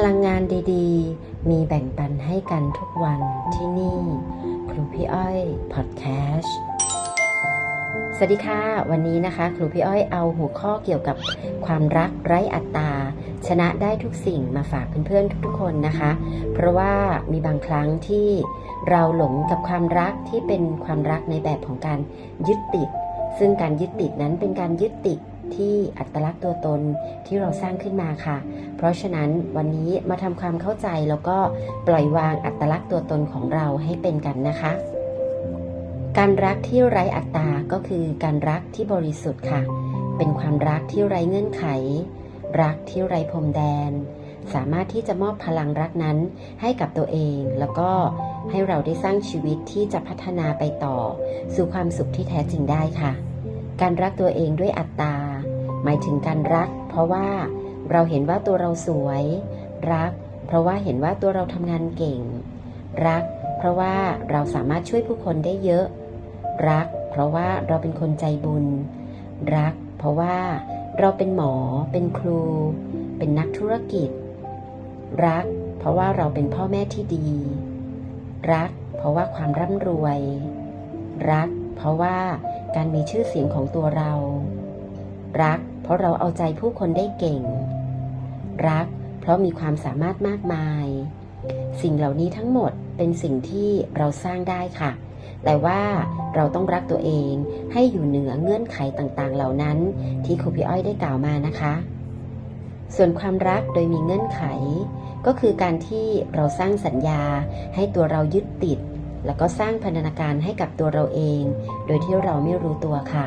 พลังงานดีๆ มีแบ่งปันให้กันทุกวันที่นี่ ครูพี่อ้อยพอดแคสต์สวัสดีค่ะ วันนี้นะคะ ครูพี่อ้อยเอาหัวข้อเกี่ยวกับความรักไร้อัตตา ชนะได้ทุกสิ่งมาฝากเพื่อนๆทุกๆคนนะคะ เพราะว่ามีบางครั้งที่เราหลงกับความรักที่เป็นความรักในแบบของการยึดติด ซึ่งการยึดติดนั้นเป็นการยึดติด ที่อัตลักษณ์ตัวตนที่เราสร้างขึ้นมาค่ะ เพราะฉะนั้นวันนี้มาทำความเข้าใจแล้วก็ปล่อยวางอัตลักษณ์ตัวตนของเราให้เป็นกันนะคะ การรักที่ไร้อัตตาก็คือการรักที่บริสุทธิ์ค่ะ เป็นความรักที่ไร้เงื่อนไข รักที่ไร้พรมแดน สามารถที่จะมอบพลังรักนั้นให้กับตัวเอง แล้วก็ให้เราได้สร้างชีวิตที่จะพัฒนาไปต่อ สู่ความสุขที่แท้จริงได้ค่ะการรักตัวเองด้วยอัตตา หมายถึงการรัก เพราะว่าเราเห็นว่าตัวเราสวย รัก เพราะว่าเห็นว่าตัวเราทำงานเก่ง รัก เพราะว่าเราสามารถช่วยผู้คนได้เยอะ รัก เพราะว่าเราเป็นคนใจบุญ รัก เพราะว่าเราเป็นหมอ เป็นครู เป็นนักธุรกิจ รัก เพราะว่าเราเป็นพ่อแม่ที่ดี รัก เพราะว่าความร่ำรวย รัก เพราะว่าการมีชื่อเสียงของตัวเรา รัก เพราะเราเอาใจผู้คนได้เก่ง รัก เพราะมีความสามารถมากมาย สิ่งเหล่านี้ทั้งหมดเป็นสิ่งที่เราสร้างได้ค่ะ แต่ว่าเราต้องรักตัวเองให้อยู่เหนือเงื่อนไขต่างๆ เหล่านั้น ที่ครูพี่อ้อยได้กล่าวมานะคะ ส่วนความรักโดยมีเงื่อนไข ก็คือการที่เราสร้างสัญญาให้ตัวเรายึดติด แล้วก็สร้างพันธนาการให้กับตัวเราเอง โดยที่เราไม่รู้ตัวค่ะ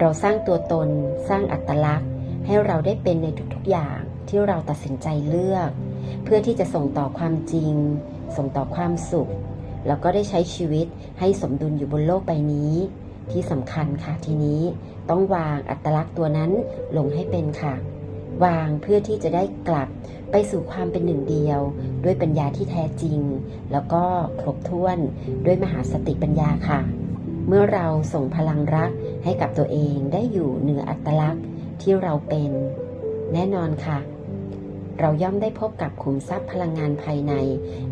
เราสร้างตัวตนสร้างอัตลักษณ์ ให้เราได้เป็นในทุกๆอย่างที่เราตัดสินใจเลือก เพื่อที่จะส่งต่อความจริง ส่งต่อความสุข แล้วก็ได้ใช้ชีวิตให้สมดุลอยู่บนโลกใบนี้ ที่สำคัญค่ะทีนี้ต้องวางอัตลักษณ์ตัวนั้นลงให้เป็นค่ะ วางเพื่อที่จะได้กลับไปสู่ความเป็นหนึ่งเดียว ด้วยปัญญาที่แท้จริง แล้วก็ครบถ้วนด้วยมหาสติปัญญาค่ะ เมื่อเราส่งพลังรัก ให้กับตัวเองได้อยู่เหนืออัตลักษณ์ที่เราเป็น แน่นอนค่ะ เราย่อมได้พบกับขุมทรัพย์พลังงานภายใน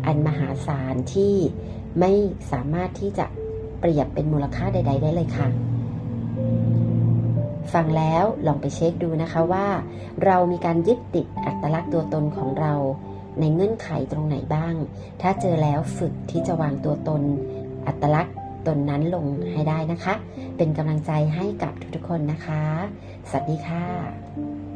อันมหาศาลที่ไม่สามารถที่จะเปรียบเป็นมูลค่าใด ๆ ได้เลยค่ะ ฟังแล้วลองไปเช็คดูนะคะว่า เรามีการยึดติดอัตลักษณ์ตัวตนของเรา ในเงื่อนไขตรงไหนบ้าง ถ้าเจอแล้วฝึกที่จะวางตัวตน อัตลักษณ์ ตนนั้นลงให้ได้นะคะ เป็นกำลังใจให้กับทุกๆคนนะคะ สวัสดีค่ะ